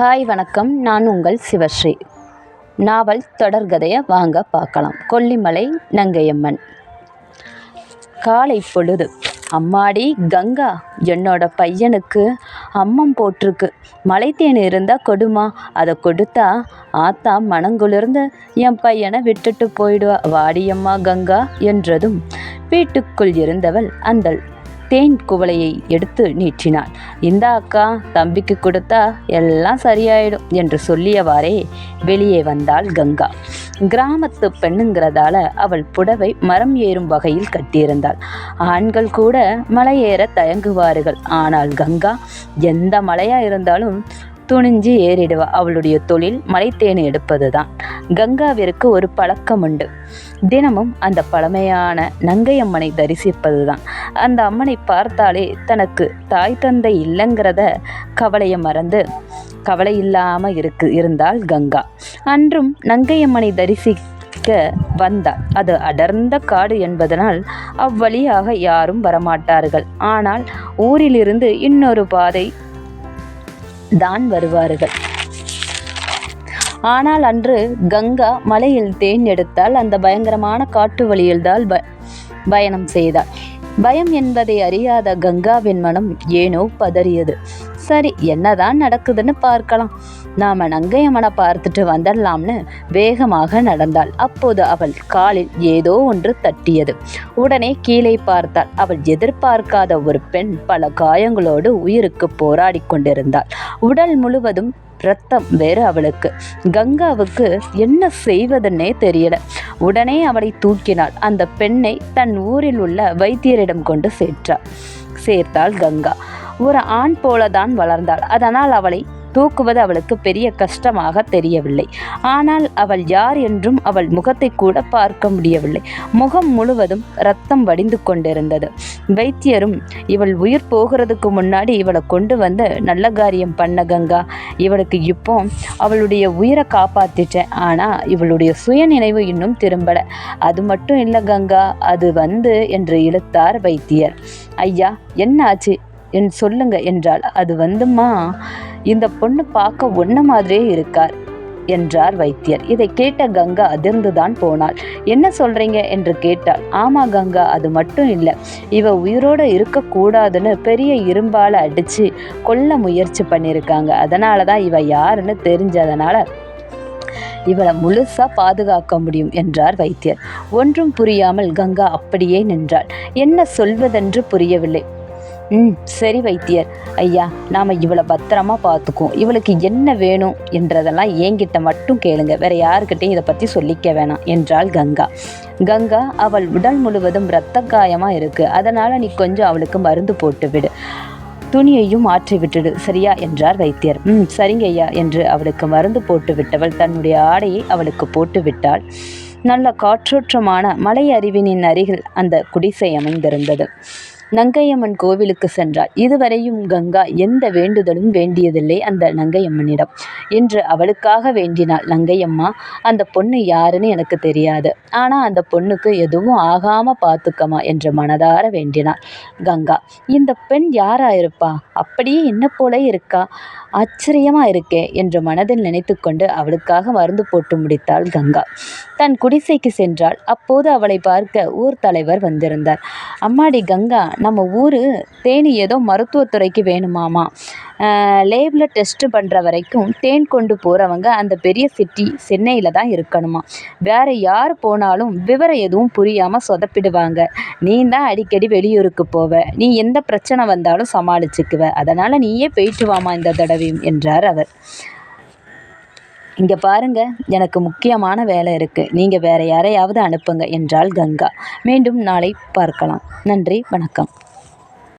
Hi வணக்கம். நான் உங்கள் சிவஸ்ரீ. நாவல் தொடர்கதையை வாங்க பார்க்கலாம். கொல்லிமலை நங்கையம்மன். காலை பொழுது. அம்மாடி கங்கா என்னோட பையனுக்கு அம்மம் போட்டிருக்கு. மலைத்தேன் இருந்தால் கொடுமா. அதை கொடுத்தா ஆத்தா மனங்குளிர்ந்து என் பையனை விட்டுட்டு போயிடுவா. வாடியம்மா கங்கா என்றதும் வீட்டுக்குள் இருந்தவள் அந்த தேன் குவளையை எடுத்து நீற்றினான் இந்தா அக்கா தம்பிக்கு கொடுத்தா எல்லாம் சரியாயிடும் என்று சொல்லியவாறே வெளியே வந்தாள் கங்கா. கிராமத்து பெண்ணுங்கிறதால அவள் புடவை மரம் ஏறும் வகையில் கட்டியிருந்தாள். ஆண்கள் கூட மலை ஏற தயங்குவார்கள். ஆனால் கங்கா எந்த மலையா இருந்தாலும் துணிஞ்சு ஏறிடுவா. அவளுடைய தொழில் மலைத்தேன் எடுப்பது தான் கங்காவிற்கு ஒரு பழக்கம் உண்டு. தினமும் அந்த பழமையான நங்கையம்மனை தரிசிப்பது தான் அந்த அம்மனை பார்த்தாலே தனக்கு தாய் தந்தை இல்லைங்கிறத கவலையை மறந்து கவலை இல்லாமல் இருக்கு இருந்தால் கங்கா. அன்றும் நங்கையம்மனை தரிசிக்க வந்தாள். அது அடர்ந்த காடு என்பதனால் அவ்வழியாக யாரும் வரமாட்டார்கள். ஆனால் ஊரிலிருந்து இன்னொரு பாதை தான் வருவார்கள். ஆனால் அன்று கங்கா மலையில் தேன் எடுத்தால் அந்த பயங்கரமான காட்டு வழியில்தான் ப பயணம் செய்தாள். பயம் என்பதை அறியாத கங்காவின் மனம் ஏனோ பதறியது. சரி என்னதான் நடக்குதுன்னு பார்க்கலாம். நாம நங்கையம்மனை பார்த்துட்டு வந்துடலாம்னு வேகமாக நடந்தாள். அப்போது அவள் காலில் ஏதோ ஒன்று தட்டியது. உடனே கீழே பார்த்தாள். அவள் எதிர்பார்க்காத ஒரு பெண் பல காயங்களோடு உயிருக்கு போராடி கொண்டிருந்தாள். உடல் முழுவதும் ரத்தம் வேறு அவளுக்கு. கங்காவுக்கு என்ன செய்வதுன்னே தெரியல. உடனே அவளை தூக்கினாள். அந்த பெண்ணை தன் ஊரில் உள்ள வைத்தியரிடம் கொண்டு சேர்த்தாள் சேர்த்தாள் கங்கா. ஒரு ஆண் போலதான் வளர்ந்தாள். அதனால் அவளை தூக்குவது அவளுக்கு பெரிய கஷ்டமாக தெரியவில்லை. ஆனால் அவள் யார் என்றும் அவள் முகத்தை கூட பார்க்க முடியவில்லை. முகம் முழுவதும் ரத்தம் வடிந்து கொண்டிருந்தது. வைத்தியரும் இவள் உயிர் போகிறதுக்கு முன்னாடி இவளை கொண்டு வந்து நல்ல காரியம் பண்ண கங்கா. இவளுக்கு இப்போ அவளுடைய உயிரை காப்பாத்திட்டேன். ஆனால் இவளுடைய சுயநினைவு இன்னும் திரும்பல. அது மட்டும் இல்லை கங்கா அது வந்து என்று இழுத்தார் வைத்தியர். ஐயா என்ன ஆச்சு? என் சொல்லுங்க என்றால் அது வந்துமா இந்த பொண்ணு பார்க்க ஒன்ன மாதிரியே இருக்கார் என்றார் வைத்தியர். இதை கேட்ட கங்கா அதிர்ந்துதான் போனாள். என்ன சொல்றீங்க? என்று கேட்டாள். ஆமா கங்கா அது மட்டும் இல்லை. இவ உயிரோட இருக்கக்கூடாதுன்னு பெரிய இரும்பால அடிச்சு கொல்ல முயற்சி பண்ணியிருக்காங்க அதனால தான் இவ யாருன்னு தெரிஞ்சதுனால இவளை முழுசா பாதுகாக்க முடியும் என்றார் வைத்தியர். ஒன்றும் புரியாமல் கங்கா அப்படியே நின்றாள். என்ன சொல்வதென்று புரியவில்லை. ம். சரி வைத்தியர். ஐயா நாம் இவளை பத்திரமா பார்த்துக்குவோம். இவளுக்கு என்ன வேணும் என்றதெல்லாம் என்கிட்ட மட்டும் கேளுங்க. வேற யாருக்கிட்டையும் இதை பற்றி சொல்லிக்க வேணாம் என்றாள் கங்கா. கங்கா அவள் உடல் முழுவதும் இரத்த காயமாக இருக்குது அதனால் நீ கொஞ்சம் அவளுக்கு மருந்து போட்டு விடு. துணியையும் மாற்றி விட்டுடு. சரியா என்றார் வைத்தியர். ம் சரிங்க ஐயா என்று அவளுக்கு மருந்து போட்டு விட்டவள் தன்னுடைய ஆடையை அவளுக்கு போட்டு விட்டாள். நல்ல காற்றோற்றமான மலை அறிவினின் அருகில் அந்த குடிசை அமைந்திருந்தது. நங்கையம்மன் கோவிலுக்கு சென்றாள். இதுவரையும் கங்கா எந்த வேண்டுதலும் வேண்டியதில்லை அந்த நங்கையம்மனிடம். என்று அவளுக்காக வேண்டினாள் நங்கையம்மா அந்த பொண்ணு யாருன்னு எனக்கு தெரியாது. ஆனால் அந்த பொண்ணுக்கு எதுவும் ஆகாம பார்த்துக்கமா என்று மனதார வேண்டினாள் கங்கா. இந்த பெண் யாரா இருப்பா? அப்படியே என்ன போல இருக்கா? ஆச்சரியமா இருக்கே என்று மனதில் நினைத்து கொண்டு அவளுக்காக மருந்து போட்டு முடித்தாள் கங்கா. தன் குடிசைக்கு சென்றாள். அப்போது அவளை பார்க்க ஊர் தலைவர் வந்திருந்தார். அம்மாடி கங்கா நம்ம ஊர் தேனி ஏதோ மருத்துவத்துறைக்கு வேணுமாமா. லேபில் டெஸ்ட்டு பண்ணுற வரைக்கும் தேன் கொண்டு போகிறவங்க அந்த பெரிய சிட்டி சென்னையில் தான் இருக்கணுமா. வேறு யார் போனாலும் விவரம் எதுவும் புரியாமல் சொதப்பிடுவாங்க. நீ தான் அடிக்கடி வெளியூருக்கு போவ. நீ எந்த பிரச்சனை வந்தாலும் சமாளிச்சுக்குவ. அதனால் நீயே போயிட்டு வாமா இந்த தடவையும் என்றார் அவர். இங்கே பாருங்க எனக்கு முக்கியமான வேலை இருக்குது நீங்கள் வேற யாரையாவது அனுப்புங்க என்றாள் கங்கா. மீண்டும் நாளை பார்க்கலாம். நன்றி வணக்கம்.